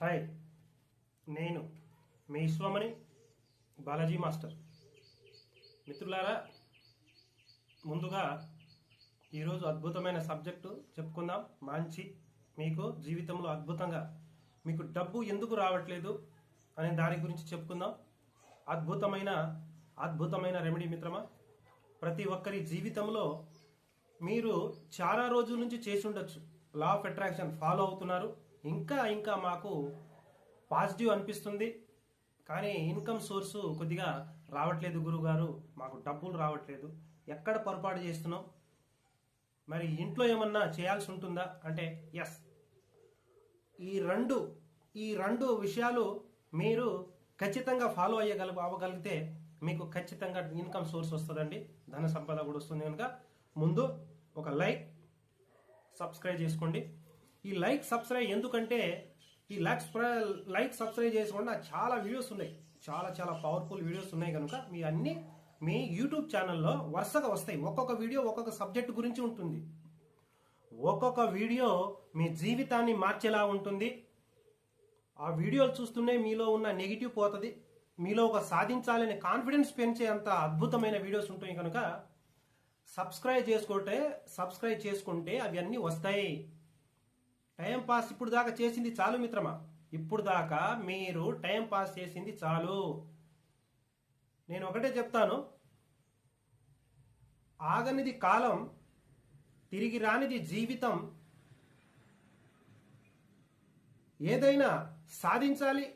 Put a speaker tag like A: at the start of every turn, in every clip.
A: Hi నేను మీ Vishwamani Balaji master. మిత్రులారా ముందుగా ఈరోజు అద్భుతమైన సబ్జెక్టు చెప్పుకుందాం. మంచి మీకు జీవితంలో అద్భుతంగా మీకు డబ్బు ఎందుకు రావట్లేదు అనే దాని గురించి చెప్పుకుందాం. అద్భుతమైన అద్భుతమైన రెమెడీ మిత్రమా? ప్రతి ఒక్కరి జీవితంలో మీరు చాలా రోజుల నుంచి చేసి ఉండొచ్చు. లా ఆఫ్ అట్రాక్షన్ ఫాలో అవుతున్నారు. ఇంకా ఇంకా మాకు పాజిటివ్ అనిపిస్తుంది. కానీ ఇన్కమ్ సోర్సు కొద్దిగా రావట్లేదు గురుగారు. మాకు డబ్బులు రావట్లేదు. ఎక్కడ పొరపాటు చేస్తున్నాం? మరి ఇంట్లో ఏమన్నా చేయాల్సి ఉంటుందా? అంటే ఎస్ ఈ రెండు ఈ రెండు విషయాలు మీరు ఖచ్చితంగా ఫాలో అయ్యగల అవ్వగలిగితే మీకు ఖచ్చితంగా ఇన్కమ్ సోర్స్ వస్తుందండి. ధన సంపద కూడా వస్తుంది కనుక. ముందు ఒక లైక్ సబ్స్క్రైబ్ చేసుకోండి. ఈ లైక్ సబ్స్క్రైబ్ ఎందుకంటే ఈ లైక్ లైక్ సబ్స్క్రైబ్ చేసుకోండి చాలా వీడియోస్ ఉన్నాయి. చాలా చాలా పవర్ఫుల్ వీడియోస్ ఉన్నాయి కనుక మీ అన్ని మీ యూట్యూబ్ ఛానల్లో వరుసగా వస్తాయి. ఒక్కొక్క వీడియో ఒక్కొక్క సబ్జెక్ట్ గురించి ఉంటుంది. ఒక్కొక్క వీడియో మీ జీవితాన్ని మార్చేలా ఉంటుంది. ఆ వీడియోలు చూస్తూనే మీలో ఉన్న నెగిటివ్ పోతుంది. మీలో ఒక సాధించాలనే కాన్ఫిడెన్స్ పెంచే అంత అద్భుతమైన వీడియోస్ ఉంటాయి కనుక సబ్స్క్రైబ్ చేసుకుంటే సబ్స్క్రైబ్ చేసుకుంటే అవి అన్నీ వస్తాయి. టైం పాస్ ఇప్పుడు దాకా చేసింది చాలు మిత్రమా? ఇప్పుడు దాకా మీరు టైం పాస్ చేసింది చాలు. నేను ఒకటే చెప్తాను. ఆగనిది కాలం తిరిగి రానిది జీవితం. ఏదైనా సాధించాలి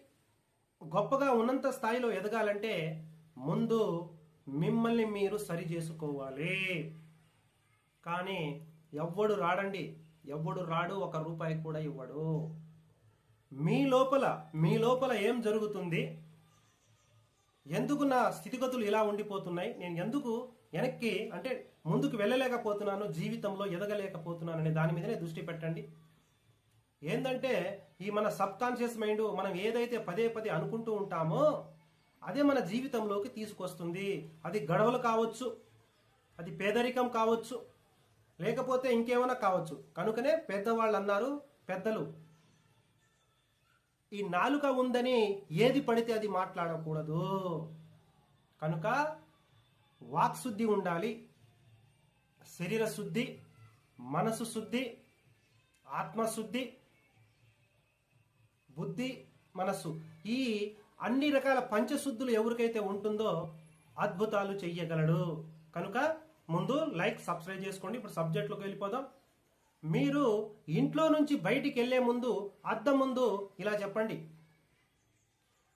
A: గొప్పగా ఉన్నంత స్థాయిలో ఎదగాలంటే ముందు మిమ్మల్ని మీరు సరి చేసుకోవాలి. కానీ ఎవ్వడు రాడండి. ఎవడు రాడు ఒక రూపాయి కూడా ఇవ్వడు. మీ లోపల మీ లోపల ఏం జరుగుతుంది? ఎందుకు నా స్థితిగతులు ఇలా ఉండిపోతున్నాయి? నేను ఎందుకు వెనక్కి అంటే ముందుకు వెళ్ళలేకపోతున్నాను జీవితంలో ఎదగలేకపోతున్నాను అనే దాని మీదనే దృష్టి పెట్టండి. ఏంటంటే ఈ మన సబ్ కాన్షియస్ మైండ్ మనం ఏదైతే పదే పదే అనుకుంటూ ఉంటామో అదే మన జీవితంలోకి తీసుకొస్తుంది. అది గడవలు కావచ్చు అది పేదరికం కావచ్చు లేకపోతే ఇంకేమైనా కావచ్చు. కనుకనే పెద్దవాళ్ళు అన్నారు పెద్దలు ఈ నాలుక ఉందని ఏది పడితే అది మాట్లాడకూడదు. కనుక వాక్శుద్ధి ఉండాలి శరీర శుద్ధి మనసు శుద్ధి ఆత్మశుద్ధి బుద్ధి మనస్సు. ఈ అన్ని రకాల పంచశుద్ధులు ఎవరికైతే ఉంటుందో అద్భుతాలు చెయ్యగలడు. కనుక ముందు లైక్ సబ్స్క్రైబ్ చేసుకోండి. ఇప్పుడు సబ్జెక్ట్లోకి వెళ్ళిపోదాం. మీరు ఇంట్లో నుంచి బయటికి వెళ్ళే ముందు అద్దం ముందు ఇలా చెప్పండి.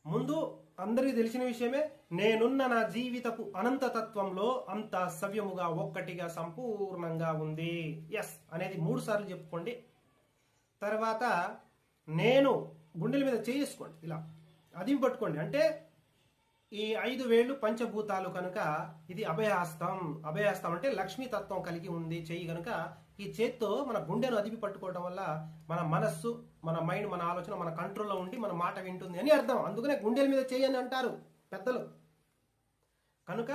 A: ముందు అందరికీ తెలిసిన విషయమే నేనున్న నా జీవితపు అనంతతత్వంలో అంత సవ్యముగా ఒక్కటిగా సంపూర్ణంగా ఉంది. ఎస్ అనేది మూడు సార్లు చెప్పుకోండి. తర్వాత నేను గుండెల మీద చేసుకోండి ఇలా. అది పట్టుకోండి అంటే ఈ ఐదు వేళ్ళు పంచభూతాలు కనుక ఇది అభయహస్తం. అభయహస్తం అంటే లక్ష్మీ తత్వం కలిగి ఉంది చెయ్యి కనుక ఈ చేత్తో మన గుండెను అదిపి పట్టుకోవడం వల్ల మన మనస్సు మన మైండ్ మన ఆలోచన మన కంట్రోల్లో ఉండి మన మాట వింటుంది అని అర్థం. అందుకనే గుండెల మీద చేయని అంటారు పెద్దలు. కనుక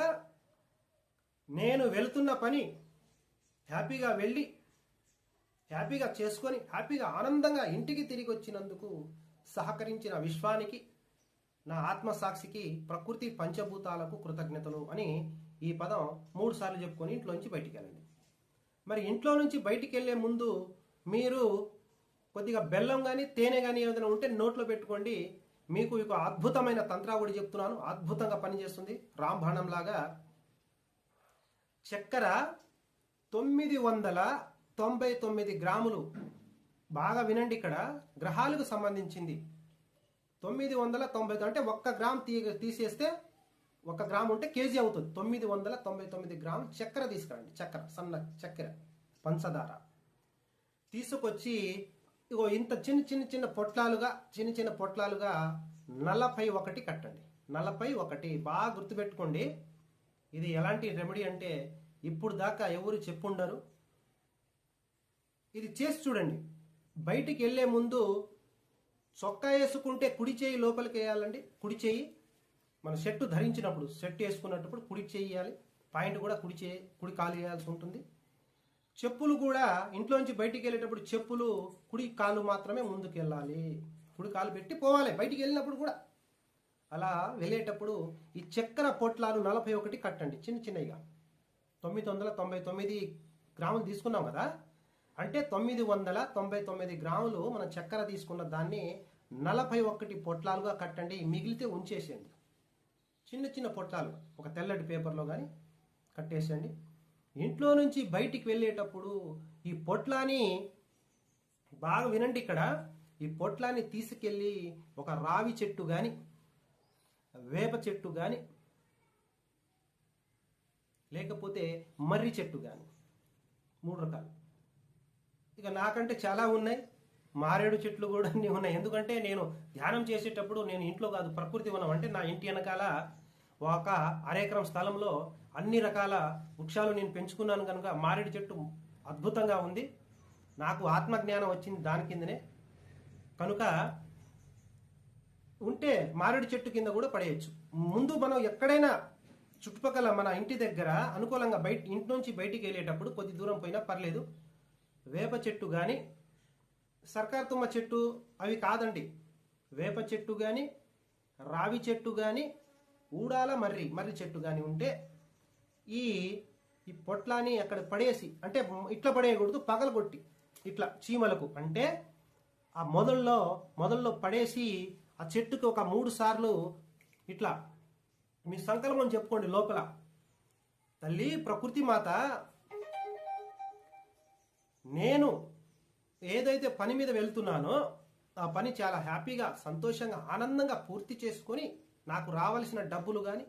A: నేను వెళుతున్న పని హ్యాపీగా వెళ్ళి హ్యాపీగా చేసుకొని హ్యాపీగా ఆనందంగా ఇంటికి తిరిగి వచ్చినందుకు సహకరించిన విశ్వానికి నా ఆత్మసాక్షికి ప్రకృతి పంచభూతాలకు కృతజ్ఞతలు అని ఈ పదం మూడు సార్లు చెప్పుకొని ఇంట్లోంచి బయటికి వెళ్ళండి మరి ఇంట్లో నుంచి బయటికి వెళ్ళే ముందు మీరు కొద్దిగా బెల్లం కానీ తేనె కానీ ఏదైనా ఉంటే నోట్లో పెట్టుకోండి. మీకు ఒక అద్భుతమైన తంత్రాగుడి చెప్తున్నాను. అద్భుతంగా పనిచేస్తుంది. రాంబాణం లాగా చక్కెర తొమ్మిది వందల తొంభై తొమ్మిది గ్రాములు. బాగా వినండి ఇక్కడ. గ్రహాలకు సంబంధించింది. తొమ్మిది వందల తొంభై అంటే ఒక్క గ్రామ్ తీ తీసేస్తే ఒక గ్రామ్ ఉంటే కేజీ అవుతుంది. తొమ్మిది వందల తొంభై తొమ్మిది గ్రామ్ చక్కెర తీసుకురండి. చక్కెర సన్న చక్కెర పంచదార. తీసుకొచ్చి ఇగో ఇంత చిన్న చిన్న చిన్న పొట్లాలుగా చిన్న చిన్న పొట్లాలుగా నలభై ఒకటి కట్టండి. నలభై ఒకటి బాగా గుర్తుపెట్టుకోండి. ఇది ఎలాంటి రెమెడీ అంటే ఇప్పుడు దాకా ఎవరు చెప్పుండరు. ఇది చేసి చూడండి. బయటికి వెళ్ళే ముందు చొక్కా వేసుకుంటే కుడి చేయి లోపలికి వేయాలండి. కుడి చేయి మన షర్టు ధరించినప్పుడు షర్ట్ వేసుకున్నప్పుడు కుడి చేయి వేయాలి. పాయింట్ కూడా కుడి చేయి కుడి కాలు వేయాల్సి ఉంటుంది. చెప్పులు కూడా ఇంట్లోంచి బయటికి వెళ్ళేటప్పుడు చెప్పులు కుడి కాలు మాత్రమే ముందుకు వెళ్ళాలి కుడి కాలు పెట్టి పోవాలి. బయటికి వెళ్ళినప్పుడు కూడా. అలా వెళ్ళేటప్పుడు ఈ చక్కెర పొట్లాలు నలభై ఒకటి కట్టండి. చిన్న చిన్నవిగా తొమ్మిది వందల తొంభై తొమ్మిది గ్రాములు తీసుకున్నాం కదా? అంటే తొమ్మిది వందల తొంభై తొమ్మిది గ్రాములు మనం చక్కెర తీసుకున్న దాన్ని నలభై ఒకటి పొట్లాలుగా కట్టండి మిగిలితే ఉంచేసేయండి. చిన్న చిన్న పొట్లాలు ఒక తెల్లటి పేపర్లో కానీ కట్టేసేయండి. ఇంట్లో నుంచి బయటికి వెళ్ళేటప్పుడు ఈ పొట్లాని బాగా వినండి ఇక్కడ. ఈ పొట్లాన్ని తీసుకెళ్ళి ఒక రావి చెట్టు కానీ వేప చెట్టు కానీ లేకపోతే మర్రి చెట్టు కానీ మూడు రకాలు. ఇక నాకంటే చాలా ఉన్నాయి. మారేడు చెట్లు కూడా అన్నీ ఉన్నాయి. ఎందుకంటే నేను ధ్యానం చేసేటప్పుడు నేను ఇంట్లో కాదు ప్రకృతి వనం అంటే నా ఇంటి వెనకాల ఒక అరేకరం స్థలంలో అన్ని రకాల వృక్షాలు నేను పెంచుకున్నాను కనుక మారేడు చెట్టు అద్భుతంగా ఉంది. నాకు ఆత్మజ్ఞానం వచ్చింది దాని కిందనే. కనుక ఉంటే మారేడు చెట్టు కింద కూడా పడేయచ్చు. ముందు మనం ఎక్కడైనా చుట్టుపక్కల మన ఇంటి దగ్గర అనుకూలంగా బయట ఇంటి నుంచి బయటికి వెళ్ళేటప్పుడు కొద్ది దూరం పోయినా పర్లేదు. వేప చెట్టు కానీ సర్కార్తుమ్మ చెట్టు అవి కాదండి. వేప చెట్టు కానీ రావి చెట్టు కానీ ఊడాల మర్రి మర్రి చెట్టు కానీ ఉంటే ఈ ఈ పొట్లాని అక్కడ పడేసి అంటే ఇట్లా పడేయకూడదు పగలగొట్టి ఇట్లా చీమలకు. అంటే ఆ మొదల్లో మొదల్లో పడేసి ఆ చెట్టుకి ఒక మూడు సార్లు ఇట్లా మీ సంకల్పం చెప్పుకోండి లోపల. తల్లి ప్రకృతి మాత నేను ఏదైతే పని మీద వెళ్తున్నానో ఆ పని చాలా హ్యాపీగా సంతోషంగా ఆనందంగా పూర్తి చేసుకొని నాకు రావాల్సిన డబ్బులు కానీ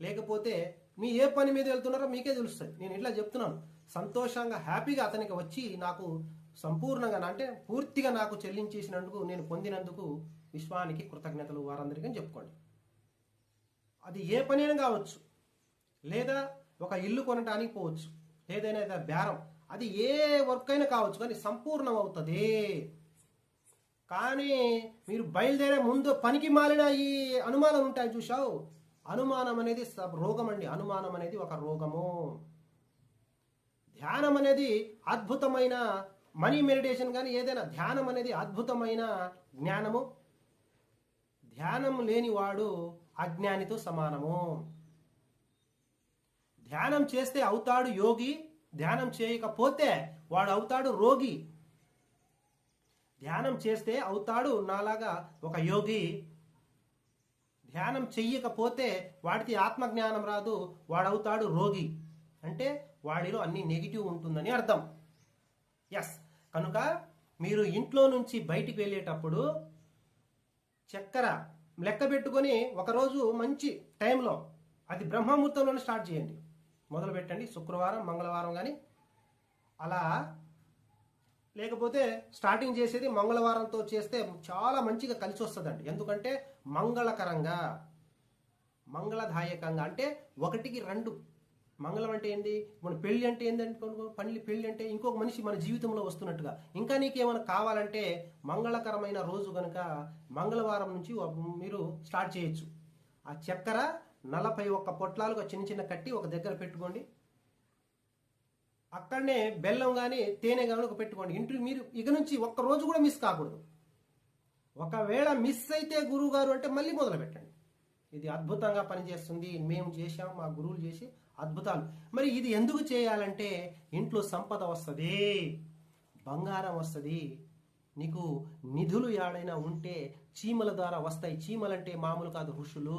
A: లేకపోతే మీ ఏ పని మీద వెళ్తున్నారో మీకే తెలుస్తుంది నేను ఇట్లా చెప్తున్నాను. సంతోషంగా హ్యాపీగా అతనికి వచ్చి నాకు సంపూర్ణంగా అంటే పూర్తిగా నాకు చెల్లించేసినందుకు నేను పొందినందుకు విశ్వానికి కృతజ్ఞతలు వారందరికీ అని చెప్పుకోండి. అది ఏ పనైనా కావచ్చు. లేదా ఒక ఇల్లు కొనడానికి పోవచ్చు. ఏదైనా బేరం. అది ఏ వర్క్ అయినా కావచ్చు కానీ సంపూర్ణం అవుతుంది కానీ మీరు బయలుదేరే ముందు పనికి మాలిన ఈ అనుమానం ఉంటాయి చూసావు అనుమానం అనేది రోగం అండి. అనుమానం అనేది ఒక రోగము. ధ్యానం అనేది అద్భుతమైన మనీ మెడిటేషన్ కానీ ఏదైనా ధ్యానం అనేది అద్భుతమైన జ్ఞానము. ధ్యానం లేనివాడు అజ్ఞానితో సమానము. ధ్యానం చేస్తే అవుతాడు యోగి ధ్యానం చేయకపోతే వాడు అవుతాడు రోగి. ధ్యానం చేస్తే అవుతాడు నాలాగా ఒక యోగి. ధ్యానం చెయ్యకపోతే వాడికి ఆత్మజ్ఞానం రాదు వాడవుతాడు రోగి. అంటే వాడిలో అన్ని నెగిటివ్ ఉంటుందని అర్థం. ఎస్ కనుక మీరు ఇంట్లో నుంచి బయటికి వెళ్ళేటప్పుడు చక్కెర లెక్క పెట్టుకొని ఒకరోజు మంచి టైంలో అది బ్రహ్మముహూర్తంలోనే స్టార్ట్ చేయండి. మొదలు పెట్టండి శుక్రవారం మంగళవారం కానీ అలా. లేకపోతే స్టార్టింగ్ చేసేది మంగళవారంతో చేస్తే చాలా మంచిగా కలిసి వస్తుందండి. ఎందుకంటే మంగళకరంగా మంగళదాయకంగా అంటే ఒకటికి రెండు. మంగళం అంటే ఏంది? మన పెళ్ళి అంటే ఏంటంటే పల్లి పెళ్ళి అంటే ఇంకొక మనిషి మన జీవితంలో వస్తున్నట్టుగా. ఇంకా నీకేమైనా కావాలంటే మంగళకరమైన రోజు కనుక మంగళవారం నుంచి మీరు స్టార్ట్ చేయొచ్చు. ఆ చక్కెర నలభై ఒక్క పొట్లాలుగా చిన్న చిన్న కట్టి ఒక దగ్గర పెట్టుకోండి. అక్కడనే బెల్లం కానీ తేనె కానీ ఒక పెట్టుకోండి. ఇంటి మీరు ఇక నుంచి ఒక్క రోజు కూడా మిస్ కాకూడదు. ఒకవేళ మిస్ అయితే గురువు గారు అంటే మళ్ళీ మొదలు పెట్టండి ఇది అద్భుతంగా పనిచేస్తుంది. మేము చేసాం మా గురువులు చేసి అద్భుతాలు. మరి ఇది ఎందుకు చేయాలంటే ఇంట్లో సంపద వస్తుంది బంగారం వస్తుంది. నీకు నిధులు ఏడైనా ఉంటే చీమల ద్వారా వస్తాయి. చీమలంటే మామూలు కాదు ఋషులు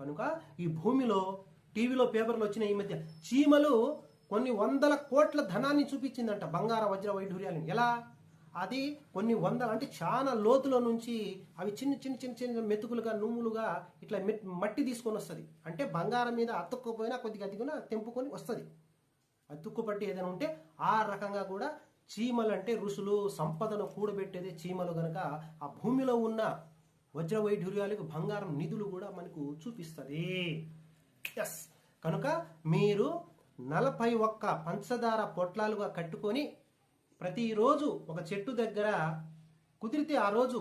A: కనుక ఈ భూమిలో టీవీలో పేపర్లు వచ్చిన ఈ మధ్య. చీమలు కొన్ని వందల కోట్ల ధనాన్ని చూపించిందంట బంగార వజ్ర వైఢూర్యాలను ఎలా? అది కొన్ని వందల అంటే చాలా లోతులో నుంచి అవి చిన్న చిన్న చిన్న చిన్న మెతుకులుగా నూములుగా ఇట్లా మెట్- మట్టి తీసుకొని వస్తుంది. అంటే బంగారం మీద అతుక్కుపోయినా కొద్దిగా అతికినా తెంపుకొని వస్తుంది. అతుక్కుపట్టి ఏదైనా ఉంటే ఆ రకంగా కూడా చీమలు అంటే ఋషులు సంపదను కూడబెట్టేది చీమలు గనక ఆ భూమిలో ఉన్న వజ్ర వైఢూర్యాలకు బంగారం నిధులు కూడా మనకు చూపిస్తుంది. ఎస్ కనుక మీరు నలభై ఒక్క పంచదార పొట్లాలుగా కట్టుకొని ప్రతిరోజు ఒక చెట్టు దగ్గర కుదిరితే ఆ రోజు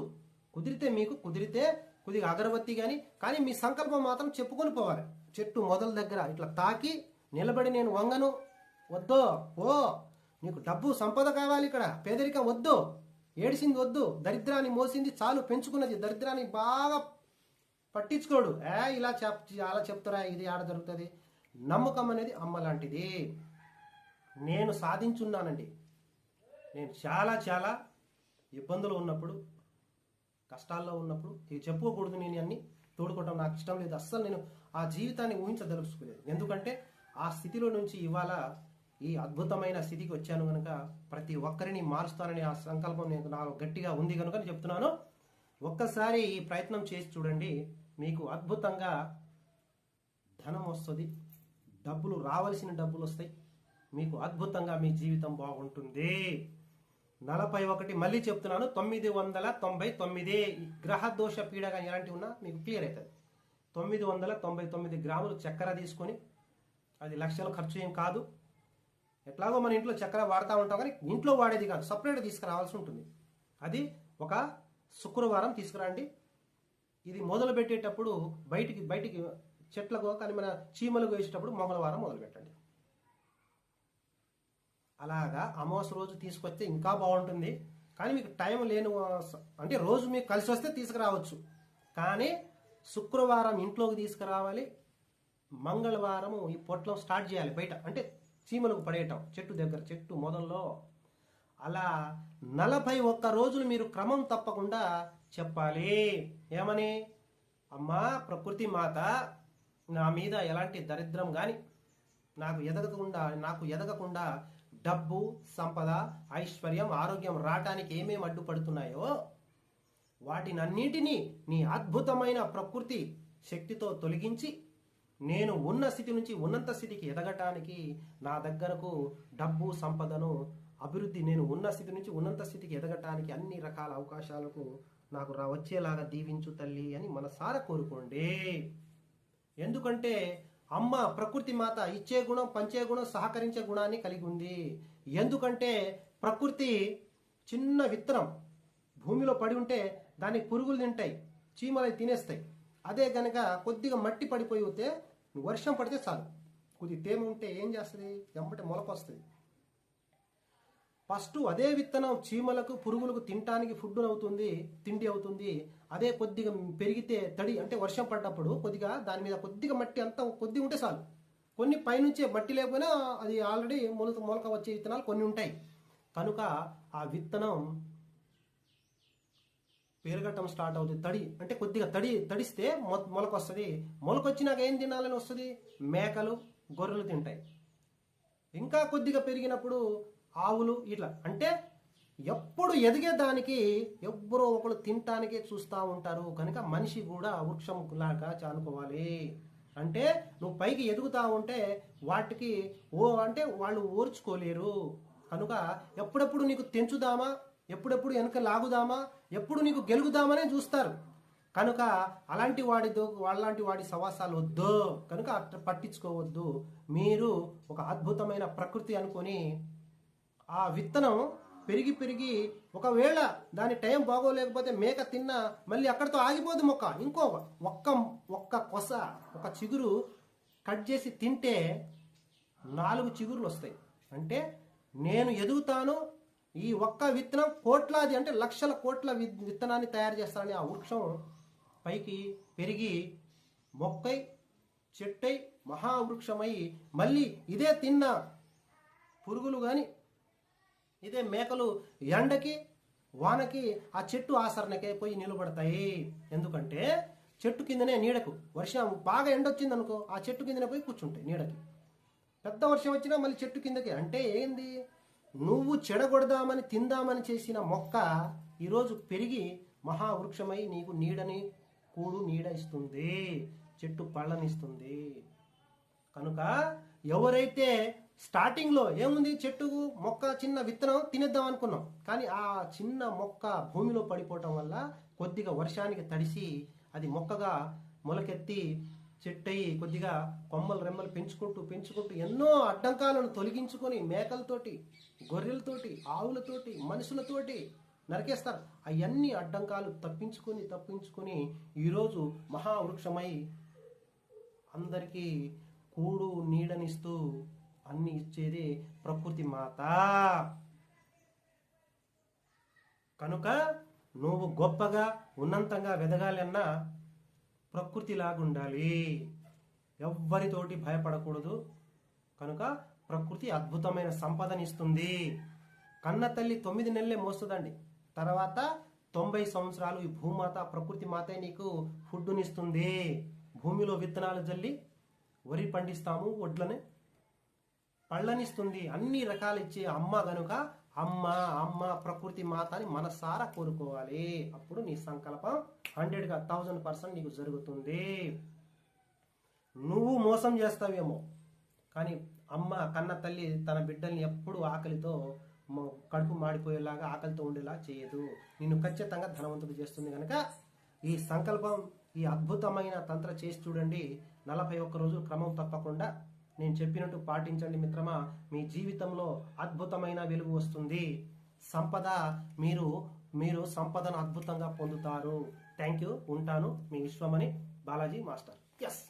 A: కుదిరితే మీకు కుదిరితే కొద్దిగా అగరబత్తి కానీ కానీ మీ సంకల్పం మాత్రం చెప్పుకొని పోవాలి. చెట్టు మొదల దగ్గర ఇట్లా తాకి నిలబడి నేను వంగను వద్దో ఓ నీకు డబ్బు సంపద కావాలి ఇక్కడ పేదరికం వద్దు. ఏడిసింది వద్దు దరిద్రాన్ని మోసింది చాలు పెంచుకున్నది. దరిద్రాన్ని బాగా పట్టించుకోడు. ఏ ఇలా చెప్ అలా చెప్తారా ఇది ఆడ దొరుకుతుంది నమ్మకం అనేది అమ్మ లాంటిది. నేను సాధించున్నానండి. నేను చాలా చాలా ఇబ్బందులు ఉన్నప్పుడు కష్టాల్లో ఉన్నప్పుడు ఇవి చెప్పుకోకూడదు నేను అన్ని తోడుకోవడం నాకు ఇష్టం లేదు. అస్సలు నేను ఆ జీవితాన్ని ఊహించదలుచుకోలేదు. ఎందుకంటే ఆ స్థితిలో నుంచి ఇవాళ ఈ అద్భుతమైన స్థితికి వచ్చాను కనుక ప్రతి ఒక్కరిని మారుస్తానని ఆ సంకల్పం నేను నాకు గట్టిగా ఉంది కనుక నేను చెప్తున్నాను. ఒక్కసారి ఈ ప్రయత్నం చేసి చూడండి. మీకు అద్భుతంగా ధనం వస్తుంది డబ్బులు రావలసిన డబ్బులు వస్తాయి. మీకు అద్భుతంగా మీ జీవితం బాగుంటుంది. నలభై ఒకటి మళ్ళీ చెప్తున్నాను. తొమ్మిది వందల తొంభై తొమ్మిది. గ్రహ దోష పీడ కానీ ఎలాంటివి ఉన్నా మీకు క్లియర్ అవుతుంది. తొమ్మిది వందల తొంభై తొమ్మిది గ్రాములు చక్కెర తీసుకొని అది లక్షల ఖర్చు ఏం కాదు. ఎట్లాగో మన ఇంట్లో చక్కెర వాడుతూ ఉంటాం కానీ ఇంట్లో వాడేది కాదు సపరేట్ తీసుకురావాల్సి ఉంటుంది. అది ఒక శుక్రవారం తీసుకురండి. ఇది మొదలు పెట్టేటప్పుడు బయటికి బయటికి చెట్లకు కానీ మన చీమలకు వేసేటప్పుడు మంగళవారం మొదలు పెట్టండి అలాగా అమావాస్య రోజు తీసుకొస్తే ఇంకా బాగుంటుంది. కానీ మీకు టైం లేని అంటే రోజు మీకు కలిసి వస్తే తీసుకురావచ్చు. కానీ శుక్రవారం ఇంట్లోకి తీసుకురావాలి. మంగళవారం ఈ పొట్లం స్టార్ట్ చేయాలి బయట. అంటే చీమలకు పడేయటం చెట్టు దగ్గర చెట్టు మొదల్లో. అలా నలభై ఒక్క రోజులు మీరు క్రమం తప్పకుండా చెప్పాలి. ఏమని? అమ్మా ప్రకృతి మాత నా మీద ఎలాంటి దరిద్రం కానీ నాకు ఎదగకుండా నాకు ఎదగకుండా డబ్బు సంపద ఐశ్వర్యం ఆరోగ్యం రావటానికి ఏమేమి అడ్డుపడుతున్నాయో వాటినన్నిటినీ నీ అద్భుతమైన ప్రకృతి శక్తితో తొలగించి నేను ఉన్న స్థితి నుంచి ఉన్నంత స్థితికి ఎదగటానికి నా దగ్గరకు డబ్బు సంపదను అభివృద్ధి నేను ఉన్న స్థితి నుంచి ఉన్నంత స్థితికి ఎదగటానికి అన్ని రకాల అవకాశాలకు నాకు రా వచ్చేలాగా దీవించు తల్లి అని మనసార కోరుకోండి. ఎందుకంటే అమ్మ ప్రకృతి మాత ఇచ్చే గుణం పంచే గుణం సహకరించే గుణాన్ని కలిగి ఉంది. ఎందుకంటే ప్రకృతి చిన్న విత్తనం భూమిలో పడి ఉంటే దానికి పురుగులు తింటాయి చీమలు తినేస్తాయి. అదే కనుక కొద్దిగా మట్టి పడిపోయి ఉంటే వర్షం పడితే చాలు. కొద్ది తేమ ఉంటే ఏం చేస్తుంది? వెంబటి మొలక వస్తుంది ఫస్ట్ అదే విత్తనం చీమలకు పురుగులకు తినటానికి ఫుడ్ అవుతుంది తిండి అవుతుంది. అదే కొద్దిగా పెరిగితే తడి అంటే వర్షం పడ్డప్పుడు కొద్దిగా దాని మీద కొద్దిగా మట్టి అంతా కొద్దిగా ఉంటే చాలు. కొన్ని పైనుంచే మట్టి లేకపోయినా అది ఆల్రెడీ మొలక మొలక వచ్చే విత్తనాలు కొన్ని ఉంటాయి. కనుక ఆ విత్తనం పెరగటం స్టార్ట్ అవుతుంది తడి అంటే కొద్దిగా తడి తడిస్తే మొ- మొలక వస్తుంది మొలక వచ్చినాక ఏం తినాలని వస్తుంది? మేకలు గొర్రెలు తింటాయి. ఇంకా కొద్దిగా పెరిగినప్పుడు ఆవులు ఇట్లా. అంటే ఎప్పుడు ఎదిగే దానికి ఎవ్వరో ఒకరు తినటానికే చూస్తూ ఉంటారు. కనుక మనిషి కూడా వృక్షం లాగా చానుకోవాలి అంటే నువ్వు పైకి ఎదుగుతా ఉంటే వాటికి ఓ అంటే వాళ్ళు ఓర్చుకోలేరు. కనుక ఎప్పుడెప్పుడు నీకు తెంచుదామా? ఎప్పుడెప్పుడు వెనక లాగుదామా? ఎప్పుడు నీకు గెలుగుదామనే చూస్తారు. కనుక అలాంటి వాడితో వాళ్ళలాంటి వాడి సవాసాలు వద్దు. కనుక అట్ట పట్టించుకోవద్దు. మీరు ఒక అద్భుతమైన ప్రకృతి అనుకొని ఆ విత్తనం పెరిగి పెరిగి ఒకవేళ దాని టైం బాగోలేకపోతే మేక తిన్నా మళ్ళీ అక్కడితో ఆగిపోదు మొక్క. ఇంకో ఒక్క ఒక్క కొస ఒక చిగురు కట్ చేసి తింటే నాలుగు చిగురులు వస్తాయి. అంటే నేను ఎదుగుతాను ఈ ఒక్క విత్తనం కోట్లాది అంటే లక్షల కోట్ల విత్తనాన్ని తయారు చేస్తానని ఆ వృక్షం పైకి పెరిగి మొక్కై చెట్టై మహావృక్షమై మళ్ళీ ఇదే తిన్న పురుగులు కానీ ఇదే మేకలు ఎండకి వానకి ఆ చెట్టు ఆసరణకే పోయి నిలబడతాయి. ఎందుకంటే చెట్టు కిందనే నీడకు వర్షం బాగా ఎండొచ్చింది అనుకో ఆ చెట్టు కిందనే పోయి కూర్చుంటాయి నీడకి. పెద్ద వర్షం వచ్చినా మళ్ళీ చెట్టు కిందకి. అంటే ఏంది? నువ్వు చెడగొడదామని తిందామని చేసిన మొక్క ఈరోజు పెరిగి మహావృక్షమై నీకు నీడని కూడు నీడ ఇస్తుంది చెట్టు పళ్ళనిస్తుంది. కనుక ఎవరైతే స్టార్టింగ్లో ఏముంది? చెట్టు మొక్క చిన్న విత్తనం తినేద్దాం అనుకున్నాం. కానీ ఆ చిన్న మొక్క భూమిలో పడిపోవటం వల్ల కొద్దిగా వర్షానికి తడిసి అది మొక్కగా మొలకెత్తి చెట్టు అయ్యి కొద్దిగా కొమ్మలు రెమ్మలు పెంచుకుంటూ పెంచుకుంటూ ఎన్నో అడ్డంకాలను తొలగించుకొని మేకలతోటి గొర్రెలతోటి ఆవులతోటి మనుషులతోటి నరికేస్తారు. అవన్నీ అడ్డంకాలు తప్పించుకొని తప్పించుకొని ఈరోజు మహావృక్షమై అందరికీ కూడు నీడనిస్తూ అన్ని ఇచ్చేది ప్రకృతి మాత. కనుక నువ్వు గొప్పగా ఉన్నంతంగా వెదగాలన్నా ప్రకృతిలాగుండాలి. ఎవ్వరితోటి భయపడకూడదు. కనుక ప్రకృతి అద్భుతమైన సంపదనిస్తుంది. కన్న తల్లి తొమ్మిది నెలలే మోస్తుందండి. తర్వాత తొంభై సంవత్సరాలు ఈ భూమాత ప్రకృతి మాతే నీకు ఫుడ్డునిస్తుంది. భూమిలో విత్తనాలు జల్లి వరి పండిస్తాము వడ్లని పళ్ళనిస్తుంది. అన్ని రకాలు ఇచ్చే అమ్మ గనుక అమ్మ అమ్మ ప్రకృతి మాత అని మనసారా కోరుకోవాలి. అప్పుడు నీ సంకల్పం హండ్రెడ్గా థౌజండ్ పర్సెంట్ నీకు జరుగుతుంది. నువ్వు మోసం చేస్తావేమో. కానీ అమ్మ కన్న తల్లి తన బిడ్డల్ని ఎప్పుడు ఆకలితో కడుపు మాడిపోయేలాగా ఆకలితో ఉండేలా చేయదు. నిన్ను ఖచ్చితంగా ధనవంతుడు చేస్తుంది కనుక ఈ సంకల్పం ఈ అద్భుతమైన తంత్ర చేసి చూడండి. నలభై ఒక్క రోజులు క్రమం తప్పకుండా నేను చెప్పినట్టు పాటించండి మిత్రమా మీ జీవితంలో అద్భుతమైన వెలుగు వస్తుంది. సంపద మీరు మీరు సంపదను అద్భుతంగా పొందుతారు. థ్యాంక్ యూ ఉంటాను. మీ విశ్వమని బాలాజీ మాస్టర్. ఎస్